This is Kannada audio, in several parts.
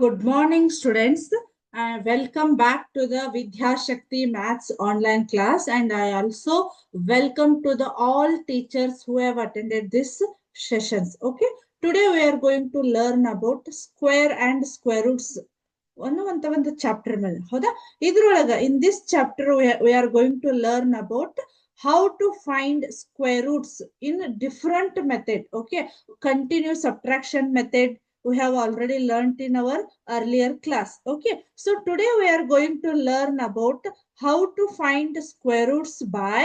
Good morning, students. Uh, welcome back to the Vidya Shakti Maths online class, and I also welcome to the all teachers who have attended this sessions. Okay, today we are going to learn about square and square roots. ಒಂದು ಅಂತ ಒಂದು ಚಾಪ್ಟರ್ ಮೇಲೆ ಹೌದಾ ಇದ್ರೊಳಗ in this chapter we are going to learn about how to find square roots in different method okay continue subtraction method we have already learnt in our earlier class. Okay, so today we are going to learn about how to find square roots by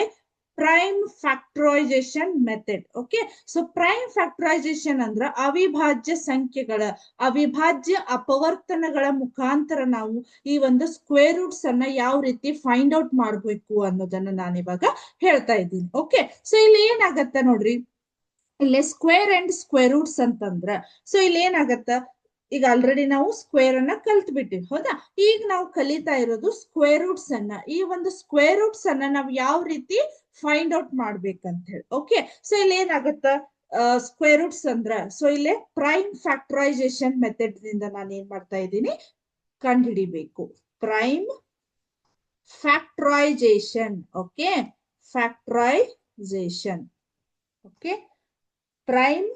prime factorization method. Okay, so prime factorization ಅಂದ್ರ ಅವಿಭಾಜ್ಯ ಸಂಖ್ಯೆಗಳ ಅವಿಭಾಜ್ಯ ಅಪವರ್ತನಗಳ mukantara ನಾವು ee vanda square roots anna yav ರೀತಿ find out maadbeku annodanna nan ivaga helta idini okay so ಇಲ್ಲಿ enagutte ನೋಡ್ರಿ ಇಲ್ಲಿ ಸ್ಕ್ವೇರ್ ಅಂಡ್ ಸ್ಕ್ವೇರ್ ರೂಟ್ಸ್ ಅಂತಂದ್ರ ಸೊ ಇಲ್ಲಿ ಏನಾಗತ್ತ? ಈಗ ಆಲ್ರೆಡಿ ನಾವು ಸ್ಕ್ವೇರ್ ಅನ್ನ ಕಲ್ತ್ ಬಿಟ್ಟಿವಿ ಹೌದಾ? ಈಗ ನಾವು ಕಲಿತಾ ಇರೋದು ಸ್ಕ್ವೇರ್ ರೂಟ್ಸ್ ಅನ್ನ. ಈ ಒಂದು ಸ್ಕ್ವೇರ್ ರೂಟ್ಸ್ ಅನ್ನ ನಾವು ಯಾವ ರೀತಿ ಫೈಂಡ್ ಔಟ್ ಮಾಡ್ಬೇಕಂತ ಹೇಳಿ ಓಕೆ ಸೊ ಇಲ್ಲಿ ಏನಾಗತ್ತ? ಸ್ಕ್ವೇರ್ ರೂಟ್ಸ್ ಅಂದ್ರ ಸೊ ಇಲ್ಲಿ ಪ್ರೈಮ್ ಫ್ಯಾಕ್ಟರೈಸೇಷನ್ ಮೆಥಡ್ನಿಂದ ನಾನು ಏನ್ ಮಾಡ್ತಾ ಇದ್ದೀನಿ? ಕಂಡುಹಿಡಿಬೇಕು. Prime factorization okay factorization okay prime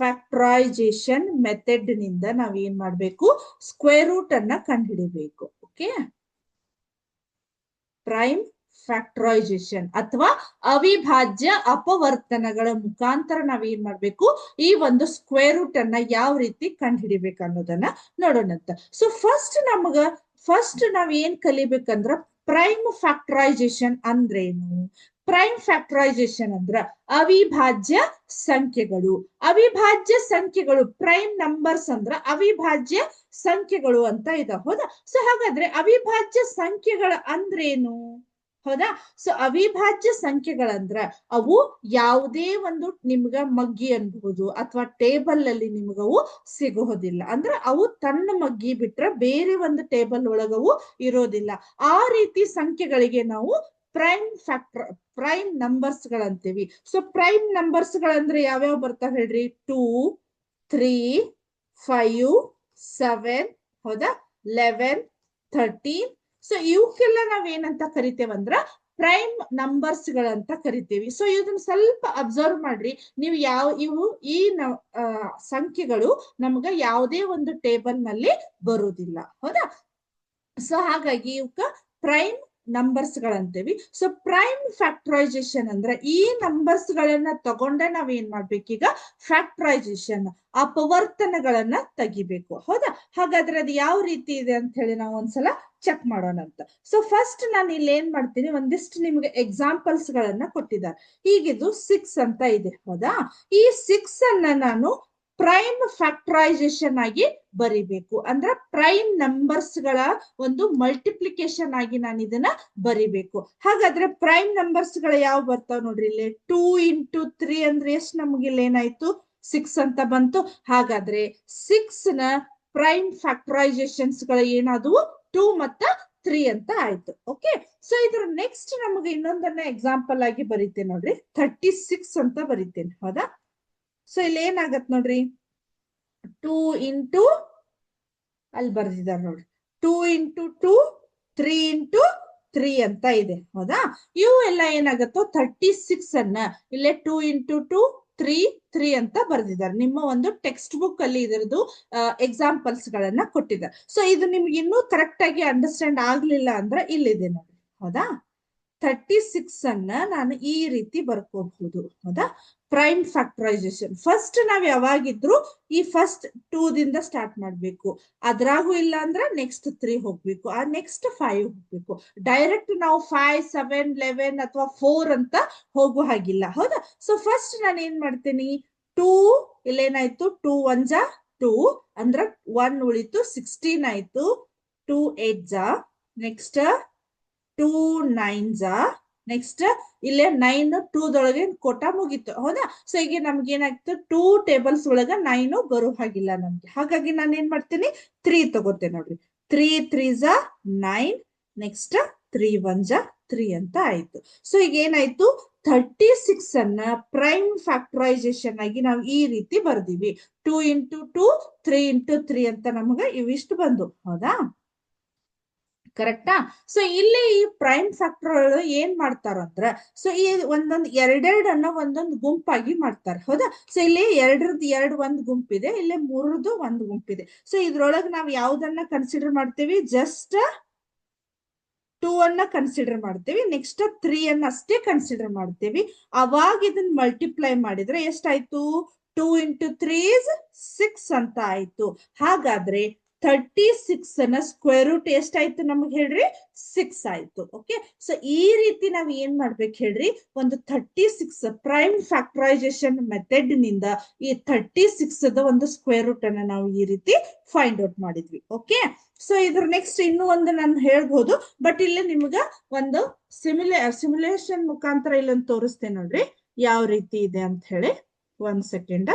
factorization ಮೆಥಡ್ನಿಂದ ನಾವ್ ಏನ್ ಮಾಡ್ಬೇಕು? ಸ್ಕ್ವೇರ್ ರೂಟ್ ಅನ್ನ ಕಂಡುಹಿಡಿಬೇಕು ಓಕೆ ಪ್ರೈಮ್ ಫ್ಯಾಕ್ಟರೈಸೇಷನ್ ಅಥವಾ ಅವಿಭಾಜ್ಯ ಅಪವರ್ತನಗಳ ಮುಖಾಂತರ ನಾವ್ ಏನ್ ಮಾಡ್ಬೇಕು? ಈ ಒಂದು ಸ್ಕ್ವೇರ್ ರೂಟ್ ಅನ್ನ ಯಾವ ರೀತಿ ಕಂಡುಹಿಡಿಬೇಕು ಅನ್ನೋದನ್ನ ನೋಡೋಣಂತ ಸೊ ಫಸ್ಟ್ ನಮಗ ಫಸ್ಟ್ ನಾವ್ ಏನ್ ಕಲಿಬೇಕಂದ್ರ ಪ್ರೈಮ್ ಫ್ಯಾಕ್ಟರೈಸೇಷನ್ ಅಂದ್ರೇನು? ಪ್ರೈಮ್ ಫ್ಯಾಕ್ಟರೈಸೇಷನ್ ಅಂದ್ರ ಅವಿಭಾಜ್ಯ ಸಂಖ್ಯೆಗಳು. ಅವಿಭಾಜ್ಯ ಸಂಖ್ಯೆಗಳು ಪ್ರೈಮ್ ನಂಬರ್ಸ್ ಅಂದ್ರ ಅವಿಭಾಜ್ಯ ಸಂಖ್ಯೆಗಳು ಅಂತ ಇದಾವ ಹೌದಾ? ಸೊ ಹಾಗಾದ್ರೆ ಅವಿಭಾಜ್ಯ ಸಂಖ್ಯೆಗಳ ಅಂದ್ರೇನು? ಹೌದಾ? ಸೊ ಅವಿಭಾಜ್ಯ ಸಂಖ್ಯೆಗಳಂದ್ರ ಅವು ಯಾವುದೇ ಒಂದು ನಿಮ್ಗ ಮಗ್ಗಿ ಅನ್ಬಹುದು ಅಥವಾ ಟೇಬಲ್ ಅಲ್ಲಿ ನಿಮ್ಗವು ಸಿಗೋದಿಲ್ಲ. ಅಂದ್ರೆ ಅವು ತನ್ನ ಮಗ್ಗಿ ಬಿಟ್ರೆ ಬೇರೆ ಒಂದು ಟೇಬಲ್ ಒಳಗವು ಇರೋದಿಲ್ಲ. ಆ ರೀತಿ ಸಂಖ್ಯೆಗಳಿಗೆ ನಾವು ಪ್ರೈಮ್ ಫ್ಯಾಕ್ಟರ್ ಪ್ರೈಮ್ ನಂಬರ್ಸ್ ಗಳಂತೀವಿ. ಸೊ ಪ್ರೈಮ್ ನಂಬರ್ಸ್ ಗಳಂದ್ರೆ ಯಾವ್ಯಾವ ಬರ್ತಾವ ಹೇಳ್ರಿ? ಟೂ ತ್ರೀ ಫೈವ್ ಸೆವೆನ್ ಹೌದಾ? ಲೆವೆನ್ ಥರ್ಟೀನ್ ಸೊ ಇವಕ್ಕೆಲ್ಲ ನಾವೇನಂತ ಕರಿತೇವಂದ್ರ ಪ್ರೈಮ್ ನಂಬರ್ಸ್ ಗಳಂತ ಕರಿತೀವಿ. ಸೊ ಇದನ್ನ ಸ್ವಲ್ಪ ಅಬ್ಸರ್ವ್ ಮಾಡ್ರಿ. ನೀವು ಯಾವ, ಇವು ಈ ಸಂಖ್ಯೆಗಳು ನಮ್ಗ ಯಾವುದೇ ಒಂದು ಟೇಬಲ್ನಲ್ಲಿ ಬರುವುದಿಲ್ಲ ಹೌದಾ? ಸೊ ಹಾಗಾಗಿ ಇವಕ್ಕ ಪ್ರೈಮ್ ನಂಬರ್ಸ್ ಗಳಂತೇವಿ. ಸೊ ಪ್ರೈಮ್ ಫ್ಯಾಕ್ಟ್ರೈಸೇಷನ್ ಅಂದ್ರೆ ಈ ನಂಬರ್ಸ್ ಗಳನ್ನ ತಗೊಂಡೆ ನಾವ್ ಏನ್ ಮಾಡ್ಬೇಕೀಗ ಫ್ಯಾಕ್ಟ್ರೈಸೇಷನ್ ಅಪವರ್ತನಗಳನ್ನ ತೆಗಿಬೇಕು. ಹೌದಾ? ಹಾಗಾದ್ರೆ ಅದು ಯಾವ ರೀತಿ ಇದೆ ಅಂತ ಹೇಳಿ ನಾವು ಒಂದ್ಸಲ ಚೆಕ್ ಮಾಡೋಣ ಅಂತ. ಸೊ ಫಸ್ಟ್ ನಾನು ಇಲ್ಲಿ ಏನ್ ಮಾಡ್ತೀನಿ? ಒಂದಿಷ್ಟು ನಿಮ್ಗೆ ಎಕ್ಸಾಂಪಲ್ಸ್ ಗಳನ್ನ ಕೊಟ್ಟಿದ್ದಾರೆ. ಈಗಿದು ಸಿಕ್ಸ್ ಅಂತ ಇದೆ. ಹೌದಾ? ಈ ಸಿಕ್ಸ್ ಅನ್ನ ನಾನು ಪ್ರೈಮ್ ಫ್ಯಾಕ್ಟರೈಸೇಷನ್ ಆಗಿ ಬರಿಬೇಕು. ಅಂದ್ರೆ ಪ್ರೈಮ್ ನಂಬರ್ಸ್ಗಳ ಒಂದು ಮಲ್ಟಿಪ್ಲಿಕೇಶನ್ ಆಗಿ ನಾನು ಇದನ್ನ ಬರಿಬೇಕು. ಹಾಗಾದ್ರೆ ಪ್ರೈಮ್ ನಂಬರ್ಸ್ಗಳ ಯಾವ ಬರ್ತಾವ ನೋಡ್ರಿ ಇಲ್ಲಿ? ಟೂ ಇಂಟು ತ್ರೀ ಅಂದ್ರೆ ಎಷ್ಟು ನಮ್ಗೆ ಇಲ್ಲಿ ಏನಾಯ್ತು? ಸಿಕ್ಸ್ ಅಂತ ಬಂತು. ಹಾಗಾದ್ರೆ ಸಿಕ್ಸ್ನ ಪ್ರೈಮ್ ಫ್ಯಾಕ್ಟರೈಸೇಷನ್ಸ್ಗಳ ಏನಾದವು? ಟೂ ಮತ್ತ ತ್ರೀ ಅಂತ ಆಯ್ತು. ಓಕೆ ಸೊ ಇದ್ರ ನೆಕ್ಸ್ಟ್ ನಮಗೆ ಇನ್ನೊಂದನ್ನ ಎಕ್ಸಾಂಪಲ್ ಆಗಿ ಬರೀತೇನೆ ನೋಡ್ರಿ. ಥರ್ಟಿ ಸಿಕ್ಸ್ ಅಂತ ಬರೀತೇನೆ. ಹೌದಾ? ಸೊ ಇಲ್ಲಿ ಏನಾಗತ್ ನೋಡ್ರಿ? ಟೂ ಇಂಟು ಅಲ್ಲಿ ಬರ್ದಿದ್ದಾರೆ ನೋಡ್ರಿ. Two into two three into three ಅಂತ ಇದೆ. ಹೌದಾ? ಇವು ಎಲ್ಲ ಏನಾಗತ್ತೋ? ಥರ್ಟಿ ಸಿಕ್ಸ್ ಅನ್ನ ಇಲ್ಲೇ two into two three three ಅಂತ ಬರ್ದಿದ್ದಾರೆ ನಿಮ್ಮ ಒಂದು ಟೆಕ್ಸ್ಟ್ ಬುಕ್ ಅಲ್ಲಿ ಇದರದ್ದು ಎಕ್ಸಾಂಪಲ್ಸ್ ಗಳನ್ನ ಕೊಟ್ಟಿದ್ದಾರೆ ಸೊ ಇದು ನಿಮ್ಗೆ ಇನ್ನೂ ಕರೆಕ್ಟ್ ಆಗಿ ಅಂಡರ್ಸ್ಟ್ಯಾಂಡ್ ಆಗ್ಲಿಲ್ಲ ಅಂದ್ರೆ ಇಲ್ಲಿದೆ ನೋಡಿ ಹೌದಾ? ಥರ್ಟಿ ಸಿಕ್ಸ್ ಅನ್ನ ನಾನು ಈ ರೀತಿ ಬರ್ಕೋಬಹುದು. ಹೌದಾ? ಪ್ರೈಮ್ ಫ್ಯಾಕ್ಟರೈಸೇಷನ್ ಫಸ್ಟ್ ನಾವ್ ಯಾವಾಗಿದ್ರು ಈ ಫಸ್ಟ್ ಟೂ ದಿಂದ ಸ್ಟಾರ್ಟ್ ಮಾಡ್ಬೇಕು. ಅದ್ರಾಗೂ ಇಲ್ಲ ಅಂದ್ರೆ ನೆಕ್ಸ್ಟ್ ತ್ರೀ ಹೋಗ್ಬೇಕು. ಆ ನೆಕ್ಸ್ಟ್ ಫೈವ್ ಹೋಗ್ಬೇಕು. ಡೈರೆಕ್ಟ್ ನಾವು ಫೈವ್ ಸೆವೆನ್ ಲೆವೆನ್ ಅಥವಾ ಫೋರ್ ಅಂತ ಹೋಗೋ ಹಾಗಿಲ್ಲ. ಹೌದಾ? ಸೊ ಫಸ್ಟ್ ನಾನು ಏನ್ ಮಾಡ್ತೀನಿ? ಟೂ ಇಲ್ಲೇನಾಯ್ತು? ಟೂ ಒನ್ ಜಾ? ಟೂ ಅಂದ್ರ ಒನ್ ಉಳಿತು ಸಿಕ್ಸ್ಟೀನ್ ಆಯ್ತು. ಟೂ ಏಟ್ ಜಾ? ನೆಕ್ಸ್ಟ್ ಟೂ ನೈನ್ಸ್ ನೆಕ್ಸ್ಟ್ ಇಲ್ಲೇ ನೈನ್ ಟೂದೊಳಗೆ ಕೊಟ್ಟ ಮುಗೀತು, ಹೌದಾ? ಸೊ ಈಗ ನಮ್ಗೆ ಏನಾಗ್ತು ಟೂ ಟೇಬಲ್ಸ್ ಒಳಗ ನೈನು ಬರೋ ಹಾಗಿಲ್ಲ ನಮ್ಗೆ. ಹಾಗಾಗಿ ನಾನು ಏನ್ ಮಾಡ್ತೀನಿ? ತ್ರೀ ತಗೋತೇನೆ ನೋಡ್ರಿ. Three three nine next three one ಜಾ ತ್ರೀ ಅಂತ ಆಯ್ತು. ಸೊ ಈಗ ಏನಾಯ್ತು? ಥರ್ಟಿ ಸಿಕ್ಸ್ ಅನ್ನ ಪ್ರೈಮ್ ಫ್ಯಾಕ್ಟರೈಸೇಷನ್ ಆಗಿ ನಾವು ಈ ರೀತಿ ಬರ್ದಿವಿ. Two into two three into three ಅಂತ ನಮಗ ಇವಿಷ್ಟು ಬಂದು, ಹೌದಾ? ಕರೆಕ್ಟಾ ಸೊ ಇಲ್ಲಿ ಈ ಪ್ರೈಮ್ ಫ್ಯಾಕ್ಟರ್ ಏನ್ ಮಾಡ್ತಾರ ಅಂದ್ರ ಸೊ ಈ ಒಂದೊಂದ್ ಎರಡೆರಡ್ ಅನ್ನೋ ಒಂದೊಂದ್ ಗುಂಪಾಗಿ ಮಾಡ್ತಾರೆ. ಹೌದಾ? ಸೊ ಇಲ್ಲಿ ಎರಡರದ್ ಎರಡ್ ಒಂದ್ ಗುಂಪಿದೆ, ಇಲ್ಲಿ ಮೂರದ್ದು ಒಂದ್ ಗುಂಪಿದೆ. ಸೊ ಇದ್ರೊಳಗ್ ನಾವ್ ಯಾವ್ದನ್ನ ಕನ್ಸಿಡರ್ ಮಾಡ್ತೀವಿ? ಜಸ್ಟ್ ಟೂ ಅನ್ನ ಕನ್ಸಿಡರ್ ಮಾಡ್ತೀವಿ ನೆಕ್ಸ್ಟ್ ತ್ರೀ ಅನ್ನ ಅಷ್ಟೇ ಕನ್ಸಿಡರ್ ಮಾಡ್ತೀವಿ. ಅವಾಗ ಇದನ್ನ ಮಲ್ಟಿಪ್ಲೈ ಮಾಡಿದ್ರೆ ಎಷ್ಟಾಯ್ತು? ಟೂ ಇಂಟು ತ್ರೀ ಸಿಕ್ಸ್ ಅಂತ ಆಯ್ತು. ಹಾಗಾದ್ರೆ ಥರ್ಟಿ ಸಿಕ್ಸ್ ಅನ್ನ ಸ್ಕ್ವೇರ್ ರೂಟ್ ಎಷ್ಟಾಯ್ತು ನಮ್ಗೆ ಹೇಳ್ರಿ? ಸಿಕ್ಸ್ ಆಯ್ತು ಓಕೆ ಸೊ ಈ ರೀತಿ ನಾವ್ ಏನ್ ಮಾಡ್ಬೇಕು ಹೇಳ್ರಿ? ಒಂದು ಥರ್ಟಿ ಸಿಕ್ಸ್ ಪ್ರೈಮ್ ಫ್ಯಾಕ್ಟರೈಸೇಷನ್ ಮೆಥಡ್ನಿಂದ ಈ ಥರ್ಟಿ ಸಿಕ್ಸ್ ಒಂದು ಸ್ಕ್ವೇರ್ ರೂಟ್ ಅನ್ನ ನಾವು ಈ ರೀತಿ ಫೈಂಡ್ ಔಟ್ ಮಾಡಿದ್ವಿ ಓಕೆ ಸೊ ಇದ್ರ ನೆಕ್ಸ್ಟ್ ಇನ್ನೂ ಒಂದು ನಾನು ಹೇಳ್ಬಹುದು ಬಟ್ ಇಲ್ಲಿ ನಿಮ್ಗ ಒಂದು ಸಿಮ್ಯುಲೇ ಸಿಮ್ಯುಲೇಷನ್ ಮುಖಾಂತರ ಇಲ್ಲೊಂದು ತೋರಿಸ್ತೇನೆ ನೋಡ್ರಿ, ಯಾವ ರೀತಿ ಇದೆ ಅಂತ ಹೇಳಿ. ಒಂದ್ ಸೆಕೆಂಡ್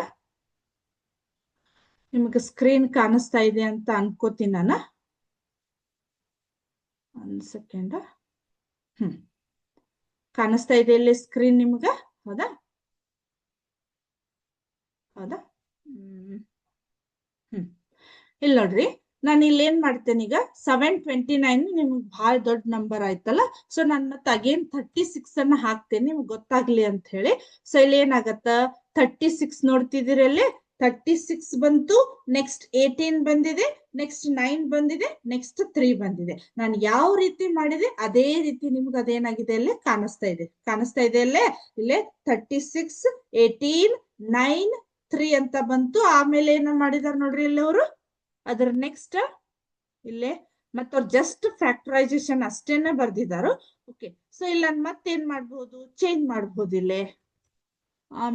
ನಿಮಗೆ ಸ್ಕ್ರೀನ್ ಕಾಣಿಸ್ತಾ ಇದೆ ಅಂತ ಅನ್ಕೋತೀನಿ ನಾನು. ಒಂದ್ ಸೆಕೆಂಡ್ ಹ್ಮ್. ಕಾಣಿಸ್ತಾ ಇದೆ ಇಲ್ಲಿ ಸ್ಕ್ರೀನ್ ನಿಮ್ಗ? ಹೌದಾ? ಹೌದಾ? ಹ್ಮ್. ಇಲ್ಲಿ ನೋಡ್ರಿ, ನಾನು ಇಲ್ಲಿ ಏನ್ ಮಾಡ್ತೇನೆ ಈಗ? ಸೆವೆನ್ ಟ್ವೆಂಟಿ ನೈನ್ ನಿಮ್ಗೆ ಬಹಳ ದೊಡ್ಡ ನಂಬರ್ ಆಯ್ತಲ್ಲ? ಸೊ ನಾನು ಮತ್ತೆ ಅಗೇನ್ ಥರ್ಟಿ ಸಿಕ್ಸ್ ಅನ್ನ ಹಾಕ್ತೇನೆ, ನಿಮ್ಗೆ ಗೊತ್ತಾಗ್ಲಿ ಅಂತ ಹೇಳಿ. ಸೊ ಇಲ್ಲಿ ಏನಾಗತ್ತ? ಥರ್ಟಿ ಸಿಕ್ಸ್ ನೋಡ್ತಿದ್ದೀರಿ ಅಲ್ಲಿ? ಥರ್ಟಿ ಸಿಕ್ಸ್ ಬಂತು ನೆಕ್ಸ್ಟ್ ಏಟೀನ್ ಬಂದಿದೆ ನೆಕ್ಸ್ಟ್ ನೈನ್ ಬಂದಿದೆ ನೆಕ್ಸ್ಟ್ ತ್ರೀ ಬಂದಿದೆ. ನಾನು ಯಾವ ರೀತಿ ಮಾಡಿದೆ, ಅದೇ ರೀತಿ ನಿಮ್ಗೆ ಅದೇನಾಗಿದೆ ಅಲ್ಲೇ ಕಾಣಿಸ್ತಾ ಇದೆ. ಕಾಣಿಸ್ತಾ ಇದೆ ಅಲ್ಲೇ? ಇಲ್ಲೇ thirty six eighteen nine three ಅಂತ ಬಂತು. ಆಮೇಲೆ ಏನ ಮಾಡಿದಾರೆ ನೋಡ್ರಿ ಇಲ್ಲಿ ಅವರು? ಅದ್ರ ನೆಕ್ಸ್ಟ್ ಇಲ್ಲೇ. ಮತ್ತವ್ರು ಜಸ್ಟ್ ಫ್ಯಾಕ್ಟರೈಸೇಷನ್ ಅಷ್ಟೇನೆ ಬರ್ದಿದಾರು. ಓಕೆ ಸೊ ಇಲ್ಲ ಮತ್ತೇನ್ ಮಾಡ್ಬೋದು? ಚೇಂಜ್ ಮಾಡ್ಬೋದು ಇಲ್ಲೇ.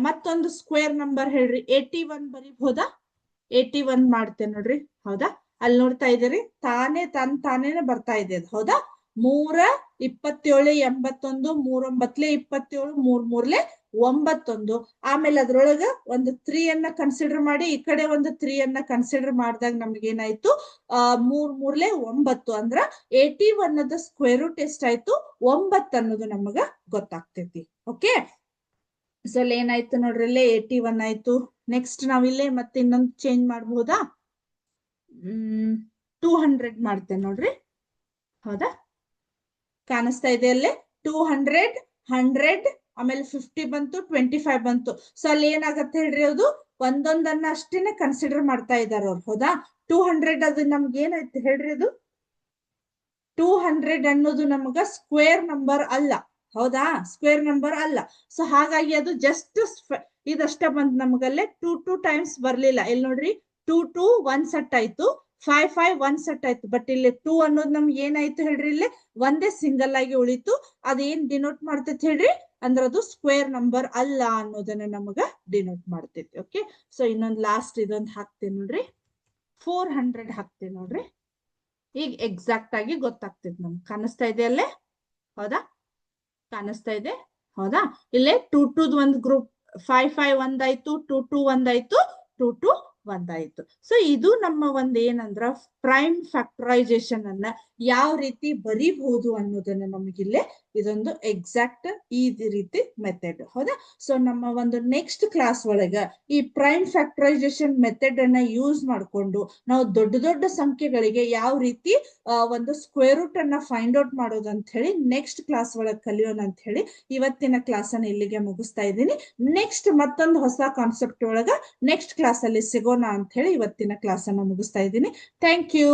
ಮತ್ತೊಂದು ಸ್ಕ್ವೇರ್ ನಂಬರ್ ಹೇಳ್ರಿ. ಏಟಿ ಒನ್ ಬರಿಬಹುದಾ ಏಟಿ ಒನ್ ಮಾಡ್ತೇನೆ ನೋಡ್ರಿ. ಹೌದಾ? ಅಲ್ಲಿ ನೋಡ್ತಾ ಇದ್ದೀರಿ. ತಾನೇ ತನ್ ತಾನೇನೆ ಬರ್ತಾ ಇದೆ ಅದು ಹೌದಾ? ಮೂರ ಇಪ್ಪತ್ತೇಳು ಎಂಬತ್ತೊಂದು, ಮೂರೊಂಬತ್ಲೆ ಇಪ್ಪತ್ತೇಳು ಮೂರ್ ಮೂರ್ಲೆ ಒಂಬತ್ತೊಂದು. ಆಮೇಲೆ ಅದ್ರೊಳಗ ಒಂದು ತ್ರೀ ಅನ್ನ ಕನ್ಸಿಡರ್ ಮಾಡಿ, ಈ ಕಡೆ ಒಂದು ತ್ರೀ ಅನ್ನ ಕನ್ಸಿಡರ್ ಮಾಡಿದಾಗ ನಮ್ಗೆ ಏನಾಯ್ತು ಆ ಮೂರ್ ಮೂರ್ಲೆ ಒಂಬತ್ತು. ಅಂದ್ರ ಏಟಿ ಒನ್ ಅದ ಸ್ಕ್ವೇರ್ ರೂಟ್ ಎಷ್ಟಾಯ್ತು? ಒಂಬತ್ತು ಅನ್ನೋದು ನಮಗ ಗೊತ್ತಾಗ್ತೈತಿ. ಓಕೆ ಸೊ ಅಲ್ಲಿ ಏನಾಯ್ತು ನೋಡ್ರಿ ಇಲ್ಲೇ ಏಟಿ ಒನ್ ಆಯ್ತು. ನೆಕ್ಸ್ಟ್ ನಾವ್ ಇಲ್ಲೇ ಮತ್ತೆ ಇನ್ನೊಂದು ಚೇಂಜ್ ಮಾಡಬಹುದಾ ಹ್ಮ್ ಟೂ ಹಂಡ್ರೆಡ್ ಮಾಡ್ತೇನೆ ನೋಡ್ರಿ. ಹೌದಾ? ಕಾಣಿಸ್ತಾ ಇದೆ ಅಲ್ಲೇ? ಟೂ ಹಂಡ್ರೆಡ್ ಹಂಡ್ರೆಡ್ ಆಮೇಲೆ ಫಿಫ್ಟಿ ಬಂತು ಟ್ವೆಂಟಿ ಫೈವ್ ಬಂತು. ಸೊ ಅಲ್ಲಿ ಏನಾಗತ್ತೆ ಹೇಳ್ರಿ ಅದು? ಒಂದೊಂದನ್ನ ಅಷ್ಟೇನೆ ಕನ್ಸಿಡರ್ ಮಾಡ್ತಾ ಇದಾರೆ ಅವ್ರು, ಹೌದಾ? ಟೂ ಹಂಡ್ರೆಡ್ ಅದು ನಮ್ಗೆ ಏನಾಯ್ತು ಹೇಳ್ರಿ ಅದು? ಟೂ ಹಂಡ್ರೆಡ್ ಅನ್ನೋದು ನಮಗ ಸ್ಕ್ವೇರ್ ನಂಬರ್ ಅಲ್ಲ. ಹೌದಾ? ಸ್ಕ್ವೇರ್ ನಂಬರ್ ಅಲ್ಲ. ಸೊ ಹಾಗಾಗಿ ಅದು ಜಸ್ಟ್ ಇದಷ್ಟ ಬಂದ್ ನಮಗಲ್ಲೇ ಟೂ ಟೂ ಟೈಮ್ಸ್ ಬರ್ಲಿಲ್ಲ. ಇಲ್ಲಿ ನೋಡ್ರಿ ಟೂ ಟೂ ಒನ್ ಸೆಟ್ ಆಯ್ತು. ಫೈವ್ ಫೈವ್ ಒನ್ ಸೆಟ್ ಆಯ್ತು. ಬಟ್ ಇಲ್ಲಿ ಟೂ ಅನ್ನೋದು ನಮ್ಗೆ ಏನಾಯ್ತು ಹೇಳ್ರಿ ಇಲ್ಲಿ? ಒಂದೇ ಸಿಂಗಲ್ ಆಗಿ ಉಳಿತು. ಅದೇನ್ ಡಿನೋಟ್ ಮಾಡ್ತೈತಿ ಹೇಳ್ರಿ? ಅಂದ್ರೆ ಅದು ಸ್ಕ್ವೇರ್ ನಂಬರ್ ಅಲ್ಲ ಅನ್ನೋದನ್ನ ನಮಗ ಡಿನೋಟ್ ಮಾಡ್ತೈತಿ. ಓಕೆ ಸೊ ಇನ್ನೊಂದ್ ಲಾಸ್ಟ್ ಇದೊಂದು ಹಾಕ್ತೇನೆ ನೋಡ್ರಿ. ಫೋರ್ ಹಂಡ್ರೆಡ್ ಹಾಕ್ತೇನೆ ನೋಡ್ರಿ. ಈಗ ಎಕ್ಸಾಕ್ಟ್ ಆಗಿ ಗೊತ್ತಾಗ್ತೈತಿ ನಮ್ಗೆ. ಕಾಣಿಸ್ತಾ ಇದೆ ಅಲ್ಲೇ ಹೌದಾ? ಕಾಣಿಸ್ತಾ ಇದೆ. ಹೌದಾ? ಇಲ್ಲೇ ಟೂ ಟೂದ್ ಒಂದ್ ಗ್ರೂಪ್ ಫೈವ್ ಫೈವ್ ಒಂದಾಯ್ತು ಟೂ ಟೂ ಒಂದಾಯ್ತು ಟೂ ಟೂ ಒಂದಾಯ್ತು ಸೊ ಇದು ನಮ್ಮ ಒಂದು ಏನಂದ್ರ ಪ್ರೈಮ್ ಫ್ಯಾಕ್ಟರೈಸೇಷನ್ ಅನ್ನ ಯಾವ ರೀತಿ ಬರಿಬಹುದು ಅನ್ನೋದನ್ನ ನಮಗಿಲ್ಲೇ ಇದೊಂದು ಎಕ್ಸಾಕ್ಟ್ ಈ ರೀತಿ ಮೆಥಡ್ ಹೌದಾ? ಸೊ ನಮ್ಮ ಒಂದು ನೆಕ್ಸ್ಟ್ ಕ್ಲಾಸ್ ಒಳಗ ಈ ಪ್ರೈಮ್ ಫ್ಯಾಕ್ಟರೈಸೇಷನ್ ಮೆಥಡ್ ಅನ್ನ ಯೂಸ್ ಮಾಡ್ಕೊಂಡು ನಾವು ದೊಡ್ಡ ದೊಡ್ಡ ಸಂಖ್ಯೆಗಳಿಗೆ ಯಾವ ರೀತಿ ಒಂದು ಸ್ಕ್ವೇರ್ ರೂಟ್ ಅನ್ನ ಫೈಂಡ್ ಔಟ್ ಮಾಡೋದು ಅಂತ ಹೇಳಿ ನೆಕ್ಸ್ಟ್ ಕ್ಲಾಸ್ ಒಳಗೆ ಕಲಿಯೋಣ ಅಂತ ಹೇಳಿ ಇವತ್ತಿನ ಕ್ಲಾಸ್ ಅನ್ನ ಇಲ್ಲಿಗೆ ಮುಗಿಸ್ತಾ ಇದ್ದೀನಿ. ನೆಕ್ಸ್ಟ್ ಮತ್ತೊಂದು ಹೊಸ ಕಾನ್ಸೆಪ್ಟ್ ಒಳಗ ನೆಕ್ಸ್ಟ್ ಕ್ಲಾಸ್ ಅಲ್ಲಿ ಸಿಗೋಣ. ಅಂತ ಹೇಳಿ ಇವತ್ತಿನ ಕ್ಲಾಸ್ ಅನ್ನು ಮುಗಿಸ್ತಾ ಇದ್ದೀನಿ. Thank you